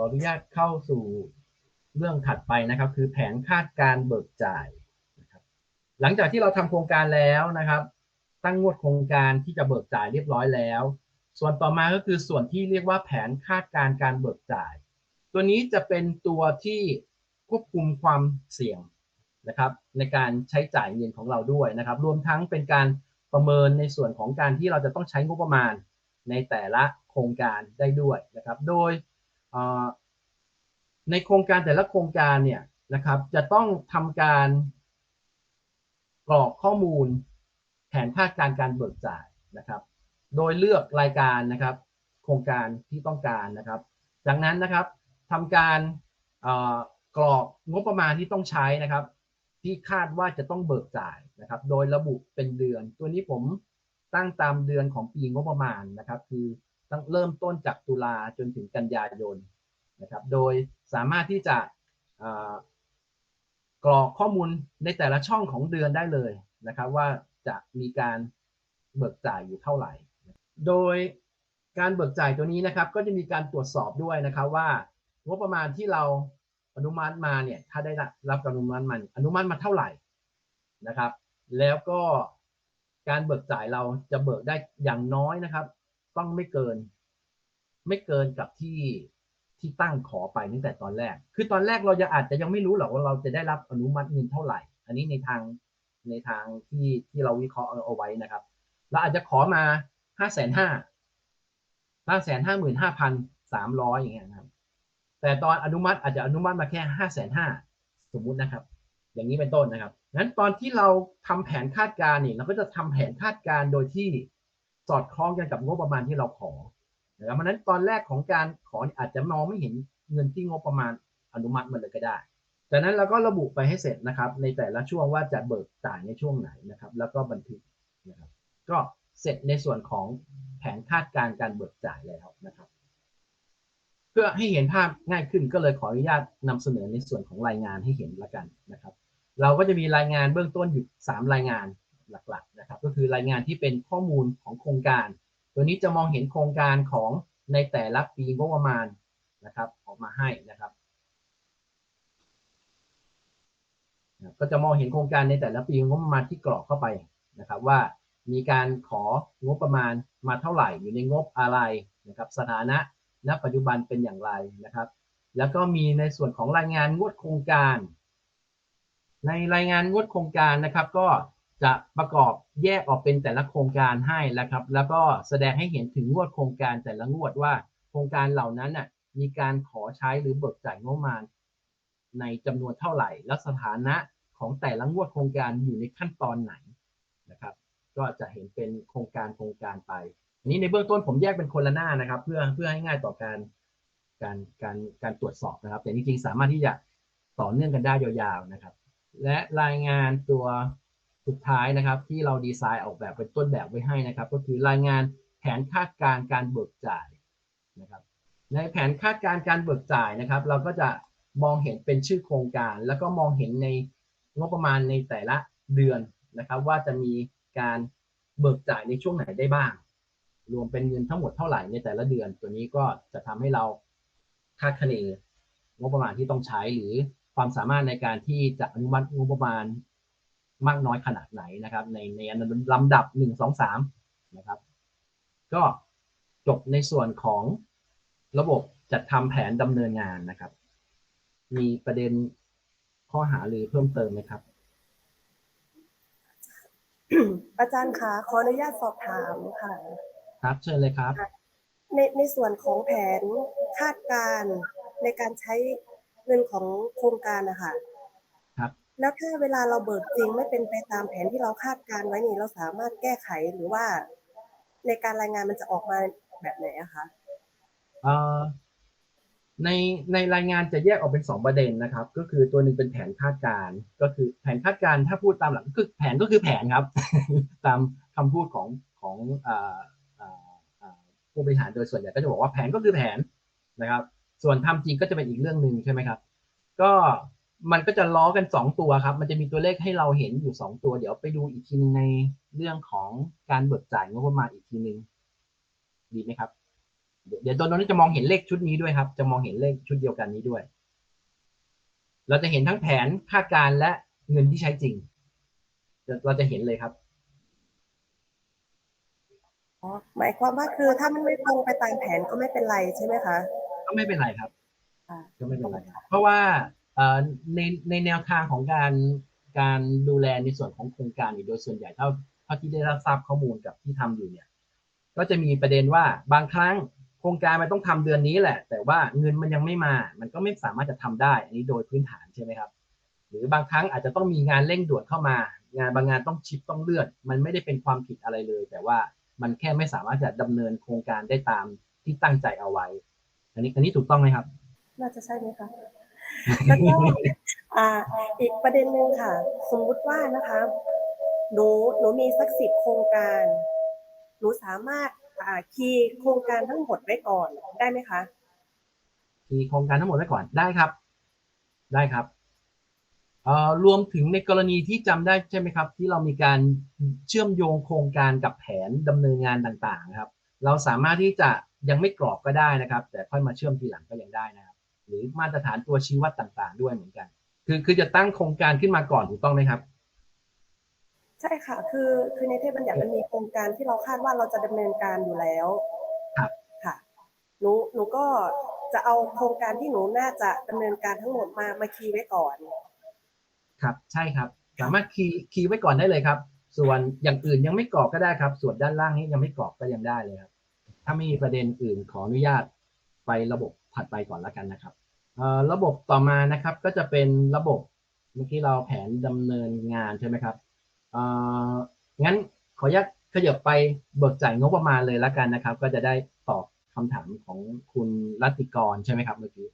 ออนุญาตเข้าสู่เรื่องถัดไปนะครับ คือแผนคาดการเบิกจ่ายนะครับหลังจากที่เราทำโครงการแล้วนะครับ ตั้งงวดโครงการที่จะเบิกจ่ายเรียบร้อยแล้ว ส่วนต่อมาก็คือส่วนที่เรียกว่าแผนคาดการการเบิกจ่าย ตัวนี้จะเป็นตัวที่ควบคุมความเสี่ยงนะครับ ในการใช้จ่ายเงินของเราด้วยนะครับ รวมทั้งเป็นการประเมินในส่วนของการที่เราจะต้องใช้งบประมาณในแต่ละโครงการได้ด้วยนะครับ โดย ในโครงการแต่ละโครงการเนี่ยนะครับจะต้องทำการกรอกข้อมูลแผนคาดการการเบิกจ่ายนะครับ โดยเลือกรายการนะครับ โครงการที่ต้องการนะครับ จากนั้นนะครับทำการกรอกงบประมาณที่ต้องใช้นะครับ ที่คาดว่าจะต้องเบิกจ่ายนะครับ โดยระบุเป็นเดือน ตัวนี้ผมตั้งตามเดือนของปีงบประมาณนะครับ คือ ตั้งเริ่มต้นจากตุลาจนถึงกันยายนนะครับ โดยสามารถที่จะกรอกข้อมูลในแต่ละช่องของเดือนได้เลยนะครับ ว่าจะมีการเบิกจ่ายอยู่เท่าไหร่ โดยการเบิกจ่ายตัวนี้นะครับ ก็จะมีการตรวจสอบด้วยนะครับว่างบประมาณที่เราอนุมัติมาเนี่ยถ้าได้รับการอนุมัติมาอนุมัติมาเท่าไหร่นะครับ แล้วก็การเบิกจ่ายเราจะเบิกได้อย่างน้อยนะครับ ต้องไม่เกิน ไม่เกินกับที่ที่ตั้งขอไปตั้งแต่ตอนแรก คือตอนแรกเราจะอาจจะยังไม่รู้หรอกว่าเราจะได้รับอนุมัติเงินเท่าไหร่ อันนี้ในทางในทางที่ที่เราวิเคราะห์เอาไว้นะครับ เราอาจจะขอมาห้าแสนห้าห้าแสนห้าหมื่นห้าพันสามร้อยอย่างเงี้ยนะครับ แต่ตอนอนุมัติอาจจะอนุมัติมาแค่ห้าแสนห้าสมมุตินะครับ อย่างนี้เป็นต้นนะครับ งั้นตอนที่เราทำแผนคาดการณ์นี่เราก็จะทำแผนคาดการณ์โดยที่ สอดคล้องกันกับงบประมาณที่เราขอนะครับเพราะนั้นตอนแรกของการขออาจจะมองไม่เห็นเงินที่งบประมาณอนุมัติมันเลยก็ได้จากนั้นเราก็ระบุไปให้เสร็จนะครับ ในแต่ละช่วงว่าจะเบิกจ่ายในช่วงไหนนะครับ แล้วก็บันทึกนะครับก็เสร็จในส่วนของแผนคาดการณ์การเบิกจ่ายแล้วนะครับ เพื่อให้เห็นภาพง่ายขึ้นก็เลยขออนุญาตนำเสนอในส่วนของรายงานให้เห็นละกันนะครับ เราก็จะมีรายงานเบื้องต้นอยู่ 3 รายงาน หลักๆนะครับก็คือรายงานที่เป็นข้อมูลของโครงการ ตัวนี้จะมองเห็นโครงการของในแต่ละปีงบประมาณนะครับออกมาให้นะครับ ก็จะมองเห็นโครงการในแต่ละปีงบประมาณที่กรอกเข้าไปนะครับว่ามีการของบประมาณมาเท่าไหร่อยู่ในงบอะไรนะครับสถานะณปัจจุบันเป็นอย่างไรนะครับ แล้วก็มีในส่วนของรายงานงวดโครงการ ในรายงานงวดโครงการนะครับ ก็ จะประกอบแยกออกเป็นแต่ละโครงการให้แล้วครับ แล้วก็แสดงให้เห็นถึงงวดโครงการแต่ละงวดว่า โครงการเหล่านั้นน่ะมีการขอใช้หรือเบิกจ่ายงบประมาณ ในจำนวนเท่าไหร่ และสถานะของแต่ละงวดโครงการอยู่ในขั้นตอนไหนนะครับ ก็จะเห็นเป็นโครงการโครงการไปอันนี้ในเบื้องต้นผมแยกเป็นคนละหน้านะครับ เพื่อเพื่อให้ง่ายต่อการการการการตรวจสอบนะครับ แต่จริงๆสามารถที่จะต่อเนื่องกันได้ยาวๆนะครับ และรายงานตัว สุดท้ายนะครับที่เราดีไซน์ออกแบบเป็นต้นแบบไว้ให้นะครับ ก็คือรายงานแผนคาดการการเบิกจ่ายนะครับ ในแผนคาดการการเบิกจ่ายนะครับ เราก็จะมองเห็นเป็นชื่อโครงการ แล้วก็มองเห็นในงบประมาณในแต่ละเดือนนะครับ ว่าจะมีการเบิกจ่ายในช่วงไหนได้บ้าง รวมเป็นเงินทั้งหมดเท่าไหร่ในแต่ละเดือน ตัวนี้ก็จะทำให้เราคาดคะเนงบประมาณที่ต้องใช้หรือความสามารถในการที่จะอนุมัติงบประมาณ มากน้อยขนาดไหนนะครับ ในในลำดับหนึ่งสองสามนะครับ ก็จบในส่วนของระบบจัดทำแผนดำเนินงานนะครับ มีประเด็นข้อหาหรือเพิ่มเติมไหมครับ อาจารย์คะขออนุญาตสอบถามค่ะ ครับเชิญเลยครับ ในในส่วนของแผนคาดการณ์ในการใช้เงินของโครงการนะคะครับ แล้วถ้าเวลาเราเบิกจริงไม่เป็นไปตามแผนที่เราคาดการไว้นี่เราสามารถแก้ไขหรือว่า ในการรายงานมันจะออกมาแบบไหนอะคะในในรายงานจะแยกออกเป็น 2 ประเด็นนะครับ ก็คือตัวหนึ่งเป็นแผนคาดการณ์ก็คือแผนคาดการณ์ถ้าพูดตามหลักก็คือแผนก็คือแผนครับ ตามคำพูดของของผู้บริหารโดยส่วนใหญ่ก็จะบอกว่าแผนก็คือแผนนะครับ ส่วนทำจริงก็จะเป็นอีกเรื่องหนึ่งใช่ไหมครับ ก็ มันก็จะล้อกัน 2 ตัวครับ มันจะมีตัวเลขให้เราเห็นอยู่ 2 ตัว เดี๋ยวไปดูอีกทีนึงในเรื่องของการเบิกจ่ายงบประมาณอีกทีนึง ดีไหมครับ เดี๋ยวเดี๋ยวตอนนั้นจะมองเห็นเลขชุดนี้ด้วยครับ จะมองเห็นเลขชุดเดียวกันนี้ด้วย เราจะเห็นทั้งแผนคาดการณ์และเงินที่ใช้จริง เราจะเห็นเลยครับอ๋อหมายความว่าคือถ้ามันไม่ตรงไปตามแผนก็ไม่เป็นไรใช่ไหมคะ ก็ไม่เป็นไรครับอ่าก็ไม่เป็นไร เพราะว่าเอ่อ ในในแนวทางของการการดูแลในส่วนของโครงการโดยส่วนใหญ่เท่าเท่าที่ได้รับทราบข้อมูลกับที่ทำอยู่เนี่ยก็จะมีประเด็นว่าบางครั้งโครงการมันต้องทำเดือนนี้แหละ แต่ว่าเงินมันยังไม่มา มันก็ไม่สามารถจะทำได้ อันนี้โดยพื้นฐานใช่ไหมครับ หรือบางครั้งอาจจะต้องมีงานเร่งด่วนเข้ามา งานบางงานต้องชิปต้องเลื่อน มันไม่ได้เป็นความผิดอะไรเลย แต่ว่ามันแค่ไม่สามารถจะดำเนินโครงการได้ตามที่ตั้งใจเอาไว้ อันนี้อันนี้ถูกต้องไหมครับ น่าจะใช่ไหมคะ แล้วก็อ่าอีกประเด็นหนึ่งค่ะ สมมุติว่านะคะหนูหนูมีสักสิบโครงการหนูสามารถอ่าคีย์โครงการทั้งหมดไว้ก่อนได้ไหมคะมีโครงการทั้งหมดไว้ก่อนได้ครับ ได้ครับเอ่อรวมถึงในกรณีที่จำได้ใช่ไหมครับ ที่เรามีการเชื่อมโยงโครงการกับแผนดำเนินงานต่างๆ ครับ เราสามารถที่จะยังไม่กรอบก็ได้นะครับ แต่ค่อยมาเชื่อมทีหลังก็ยังได้นะครับ หรือมาตรฐานตัวชี้วัดต่าง ๆ ด้วยเหมือนกัน คือคือจะตั้งโครงการขึ้นมาก่อนถูกต้องไหมครับ ใช่ค่ะ คือคือในเทพบัญญัติมันมีโครงการที่เราคาดว่าเราจะดำเนินการอยู่แล้วครับค่ะหนูหนูก็จะเอาโครงการที่หนูน่าจะดำเนินการทั้งหมดมามาคีย์ไว้ก่อน ครับ ใช่ครับ สามารถคีย์คีย์ไว้ก่อนได้เลยครับ ส่วนอย่างอื่นยังไม่กรอกก็ได้ครับ ส่วนด้านล่างนี้ยังไม่กรอกก็ยังได้เลยครับถ้าไม่มีประเด็นอื่นขออนุญาตไประบบถัดไปก่อนแล้วกันนะครับระบบต่อมานะครับก็จะเป็นระบบเมื่อกี้เราแผนดำเนินงานใช่ไหมครับงั้นขออนุญาตขยับไปเบิกจ่ายงบประมาณเลยแล้วกันนะครับ ก็จะได้ตอบคำถามของคุณรัตติกรใช่ไหมครับเมื่อกี้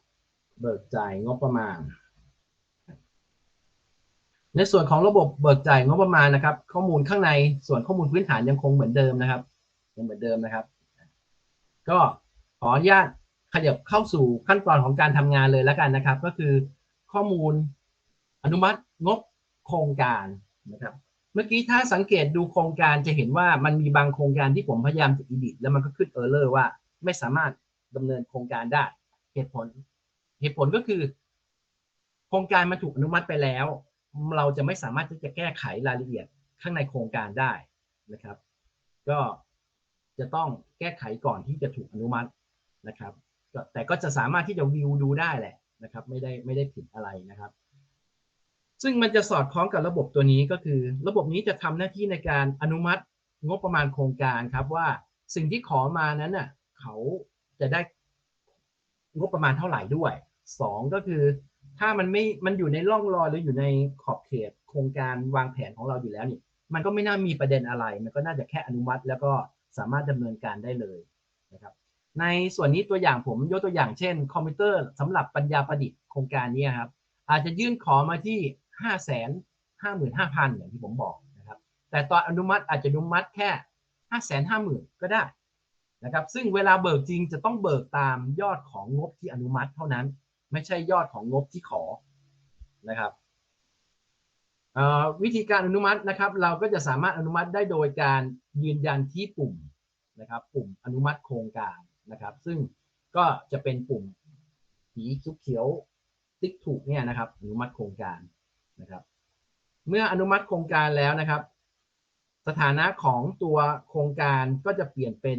เบิกจ่ายงบประมาณ ในส่วนของระบบเบิกจ่ายงบประมาณนะครับ ข้อมูลข้างในส่วนข้อมูลพื้นฐานยังคงเหมือนเดิมนะครับยังเหมือนเดิมนะครับ ก็ขออนุญาต ขยับเข้าสู่ขั้นตอนของการทำงานเลยแล้วกันนะครับ ก็คือข้อมูลอนุมัติงบโครงการนะครับ เมื่อกี้ถ้าสังเกตดูโครงการจะเห็นว่ามันมีบางโครงการที่ผมพยายามจะอีดิทแล้วมันก็ขึ้นเออร์เลอร์ว่าไม่สามารถดำเนินโครงการได้เหตุผล เหตุผลก็คือ โครงการมันถูกอนุมัติไปแล้ว เราจะไม่สามารถที่จะแก้ไขรายละเอียดข้างในโครงการได้นะครับ ก็จะต้องแก้ไขก่อนที่จะถูกอนุมัตินะครับ แต่ก็จะสามารถที่จะวิวดูได้แหละนะครับไม่ได้ไม่ได้ผิดอะไรนะครับ ซึ่งมันจะสอดคล้องกับระบบตัวนี้ก็คือ ระบบนี้จะทำหน้าที่ในการอนุมัติงบประมาณโครงการครับว่าสิ่งที่ขอมานั้นน่ะเขาจะได้งบประมาณเท่าไหร่ด้วยสองก็คือ ถ้ามันไม่มันอยู่ในร่องรอยหรืออยู่ในขอบเขตโครงการวางแผนของเราอยู่แล้วนี่มันก็ไม่น่ามีประเด็นอะไร มันก็น่าจะแค่อนุมัติ แล้วก็สามารถดำเนินการได้เลยนะครับ ในส่วนนี้ตัวอย่างผมยกตัวอย่างเช่น คอมพิวเตอร์สำหรับปัญญาประดิษฐ์โครงการนี้ครับอาจจะยื่นขอมาที่ห้าแสนห้าหมื่นห้าพันอย่างที่ผมบอกนะครับ แต่ตอนอนุมัติอาจจะอนุมัติแค่ห้าแสนห้าหมื่นก็ได้นะครับซึ่งเวลาเบิกจริงจะต้องเบิกตามยอดของงบที่อนุมัติเท่านั้น ไม่ใช่ยอดของงบที่ขอนะครับวิธีการอนุมัตินะครับ เราก็จะสามารถอนุมัติได้โดยการยืนยันที่ปุ่มนะครับ ปุ่มอนุมัติโครงการ นะครับ ซึ่งก็จะเป็นปุ่มสีเขียวติ๊กถูกเนี่ยนะครับ อนุมัติโครงการนะครับ เมื่ออนุมัติโครงการแล้วนะครับ สถานะของตัวโครงการก็จะเปลี่ยนเป็น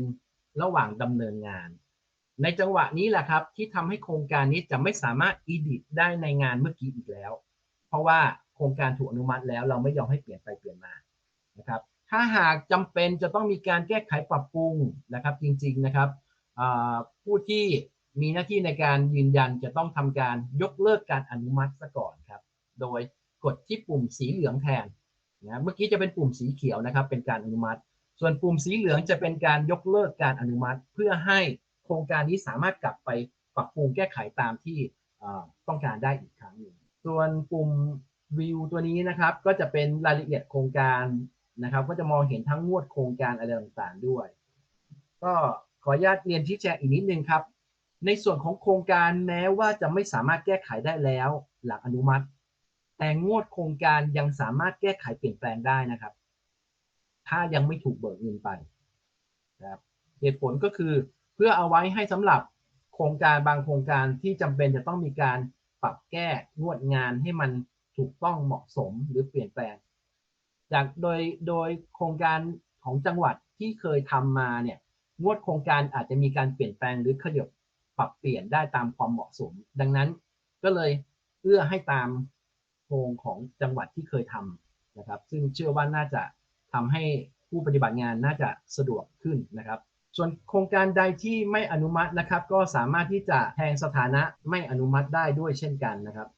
ระหว่างดำเนินงาน ในจังหวะนี้แหละครับ ที่ทำให้โครงการนี้จะไม่สามารถ edit ได้ในงานเมื่อกี้อีกแล้ว เพราะว่าโครงการถูกอนุมัติแล้ว เราไม่ยอมให้เปลี่ยนไปเปลี่ยนมานะครับ ถ้าหากจำเป็นจะต้องมีการแก้ไขปรับปรุงนะครับ จริง ๆนะครับ ผู้ที่มีหน้าที่ในการยืนยันจะต้องทำการยกเลิกการอนุมัติซะก่อนครับ โดยกดที่ปุ่มสีเหลืองแทนนะเมื่อกี้จะเป็นปุ่มสีเขียวนะครับ เป็นการอนุมัติ ส่วนปุ่มสีเหลืองจะเป็นการยกเลิกการอนุมัติ เพื่อให้โครงการนี้สามารถกลับไปปรับปรุงแก้ไขตามที่ต้องการได้อีกครั้งหนึ่งส่วนปุ่มวิวตัวนี้นะครับ ก็จะเป็นรายละเอียดโครงการนะครับ ก็จะมองเห็นทั้งงวดโครงการอะไรต่างๆด้วย ก็ ขออนุญาตเรียนชี้แจงอีกนิดนึงครับ ในส่วนของโครงการแม้ว่าจะไม่สามารถแก้ไขได้แล้ว หลังอนุมัติ แต่งวดโครงการยังสามารถแก้ไขเปลี่ยนแปลงได้นะครับ ถ้ายังไม่ถูกเบิกเงินไปนะครับเหตุผลก็คือเพื่อเอาไว้ให้สำหรับโครงการบางโครงการที่จำเป็นจะต้องมีการปรับแก้งวดงานให้มันถูกต้องเหมาะสมหรือเปลี่ยนแปลง จากโดยโดยโครงการของจังหวัดที่เคยทำมาเนี่ย งวดโครงการอาจจะมีการเปลี่ยนแปลงหรือขยับปรับเปลี่ยนได้ตามความเหมาะสม ดังนั้นก็เลยเอื้อให้ตามโครงของจังหวัดที่เคยทำนะครับ ซึ่งเชื่อว่าน่าจะทำให้ผู้ปฏิบัติงานน่าจะสะดวกขึ้นนะครับ ส่วนโครงการใดที่ไม่อนุมัตินะครับ ก็สามารถที่จะแทงสถานะไม่อนุมัติได้ด้วยเช่นกันนะครับ